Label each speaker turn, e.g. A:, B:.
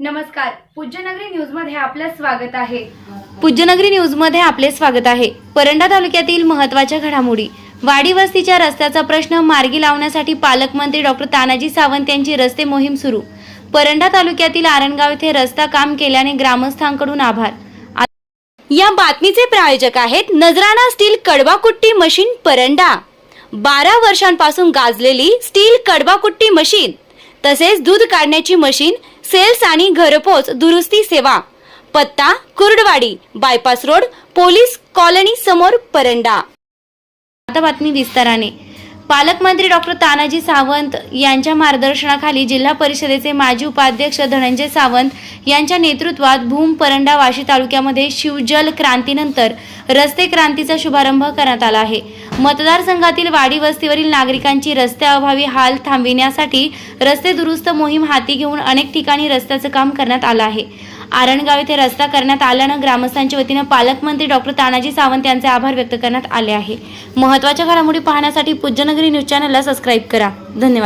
A: नमस्कार पूज्यनगरी न्यूजमध्ये आपलं स्वागत आहे.
B: पूज्यनगरी न्यूजमध्ये आपले स्वागत आहे. परंडा तालुक्यातील महत्त्वाच्या घडामोडी. वाडी वस्तीच्या रस्त्याचा प्रश्न मार्गी लावण्यासाठी पालकमंत्री डॉक्टर तानाजी सावंत यांची रस्ते मोहीम सुरू. परंडा तालुक्यातील आरणगाव येथे रस्ता काम केल्याने ग्रामस्थांकडून आभार. आ- या बातमीचे प्रायोजक आहेत नजराणा स्टील कडवाकुट्टी मशीन परंडा. बारा वर्षांपासून गाजलेली स्टील कडवाकुट्टी मशीन तसेच दूध काढण्याची मशीन सेल्स आणि घरपोच दुरुस्ती सेवा. पत्ता Kurduwadi bypass road police colony समोर परंडा. आता बातमी विस्ताराने. पालकमंत्री डॉक्टर तानाजी सावंत यांच्या मार्गदर्शनाखाली जिल्हा परिषदेचे माजी उपाध्यक्ष धनंजय सावंत यांच्या नेतृत्वात भूम परंडा वाशी तालुक्यामध्ये शिवजल क्रांतीनंतर रस्ते क्रांतीचा शुभारंभ करण्यात आला आहे. मतदारसंघातील वाडी वस्तीवरील नागरिकांची रस्त्याअभावी हाल थांबविण्यासाठी रस्ते दुरुस्त मोहीम हाती घेऊन अनेक ठिकाणी रस्त्याचं काम करण्यात आलं आहे. आरणगाव येथे रस्ता करण्यात आल्यानं ग्रामस्थांच्या वतीनं पालकमंत्री डॉक्टर तानाजी सावंत यांचे आभार व्यक्त करण्यात आले आहे. महत्त्वाच्या घडामोडी पाहण्यासाठी पूज्यनगरी न्यूज चॅनलला सबस्क्राईब करा. धन्यवाद.